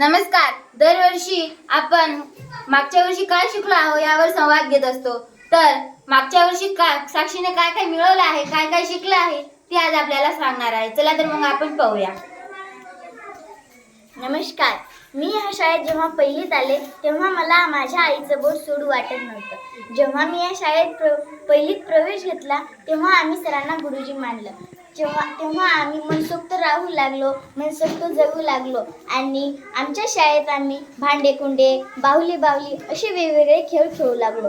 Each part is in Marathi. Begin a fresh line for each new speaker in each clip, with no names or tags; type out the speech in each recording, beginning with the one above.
नमस्कार. दरवर्षी आपण मागच्या वर्षी काय शिकलो आहोत यावर संवाद घेत असतो. तर मागच्या वर्षी काय साक्षीने काय काय मिळवलं आहे काय काय शिकलं आहे ते आज आपल्याला सांगणार आहे. चला तर मग आपण पाहूया.
नमस्कार. मी ह्या शाळेत जेव्हा पहिलीत आले तेव्हा मला माझ्या आईचं बोट सोडू वाटत नव्हतं. जेव्हा मी या शाळेत प्र पहिलीत प्रवेश घेतला तेव्हा आम्ही सरांना गुरुजी मानलं. जेव्हा तेव्हा आम्ही मनसोक्त राहू लागलो मनसोक्त जगू लागलो. आणि आमच्या शाळेत आम्ही भांडे कुंडे बाहुली बाहुली असे वेगवेगळे खेळ खेळू लागलो.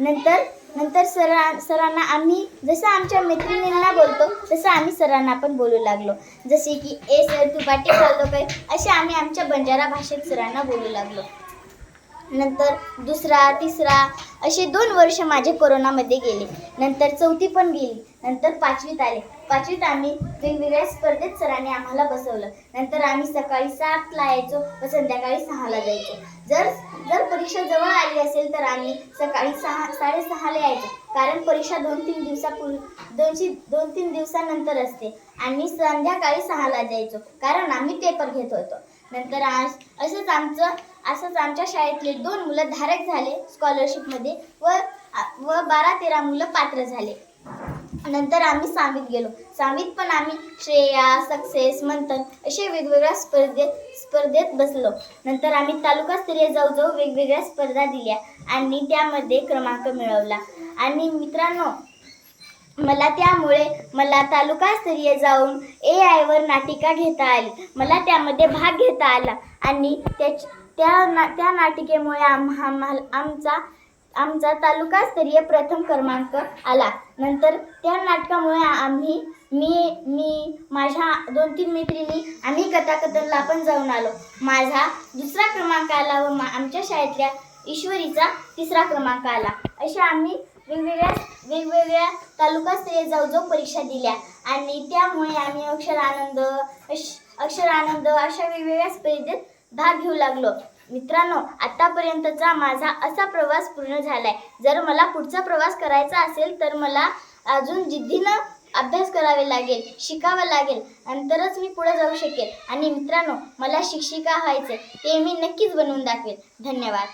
नंतर नंतर सरा सरांना आम्ही जसं आमच्या मैत्रिणींना बोलतो तसं आम्ही सरांना पण बोलू लागलो. जसे की ए सर तू पाठी चालतो काय? असे आम्ही आमच्या बंजारा भाषेत सरांना बोलू लागलो. नंतर दुसरा तिसरा असे दोन वर्ष माझे कोरोनामध्ये गेले. नंतर चौथी पण गेली. नंतर पाचवीत आले. पाचवीत आम्ही वेगवेगळ्या स्पर्धेत सरांनी आम्हाला बसवलं. नंतर आम्ही सकाळी सातला यायचो व संध्याकाळी सहाला जायचो. जर जर परीक्षा जवळ आली असेल तर आम्ही सकाळी सहा साडेसहाला यायचो. कारण परीक्षा दोन तीन दिवसापूर्वी दोनशे दोन तीन दिवसानंतर असते. आणि संध्याकाळी सहाला जायचो. कारण आम्ही पेपर घेत होतो. नंतर आज असंच आमचं असंच आमच्या शाळेतले दोन मुलं धारक झाले स्कॉलरशिपमध्ये व व बारा तेरा मुलं पात्र झाले. नंतर आम्ही सामीत गेलो. सामीत पण आम्ही श्रेया सक्सेस मंथन असे वेगवेगळ्या स्पर्धेत स्पर्धेत बसलो. नंतर आम्ही तालुकास्तरीय जाऊ जाऊ वेगवेगळ्या स्पर्धा दिल्या आणि त्यामध्ये क्रमांक मिळवला. आणि मित्रांनो मला त्यामुळे मला तालुकास्तरीय जाऊन ए आयवर नाटिका घेता आली. मला त्यामध्ये भाग घेता आला. आणि त्याच त्या ना त्या नाटिकेमुळे आम आमचा आमचा तालुकास्तरीय प्रथम क्रमांक आला. नंतर त्या नाटकामुळे आम्ही मी मी माझ्या दोन तीन मैत्रिणी आम्ही कथाकथनला पण जाऊन आलो. माझा दुसरा क्रमांक आला व मा आमच्या शाळेतल्या ईश्वरीचा तिसरा क्रमांक आला. असे आम्ही वेगवेगळ्या वेगवेगळ्या तालुकास्तरीय जाऊ जाऊ परीक्षा दिल्या. आणि त्यामुळे आम्ही अक्षर आनंद अक्षर आनंद अशा वेगवेगळ्या स्पर्धेत भाग घेऊ लागलो. मित्रांनो आतापर्यंतचा माझा असा प्रवास पूर्ण झालाय. जर मला पुढचा प्रवास करायचा असेल तर मला अजून जिद्दीनं अभ्यास करावे लागेल शिकावं लागेल नंतरच मी पुढे जाऊ शकेल. आणि मित्रांनो मला शिक्षिका व्हायचे ते मी नक्कीच बनवून दाखवेल. धन्यवाद.